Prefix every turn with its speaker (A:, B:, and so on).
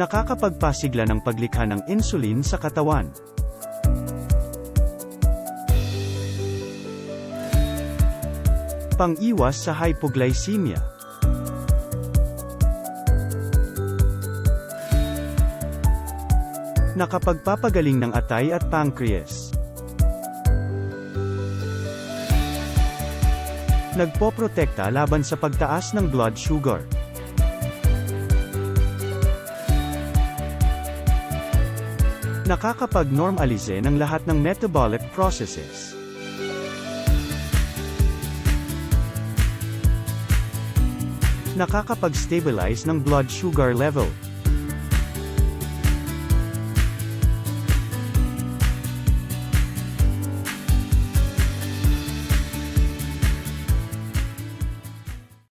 A: Nakakapagpasigla ng paglikha ng insulin sa katawan. Pang-iwas sa hypoglycemia. Nakapagpapagaling ng atay at pancreas. Nagpoprotekta laban sa pagtaas ng blood sugar. Nakakapag-normalize ng lahat ng metabolic processes. Nakakapag-stabilize ng blood sugar level.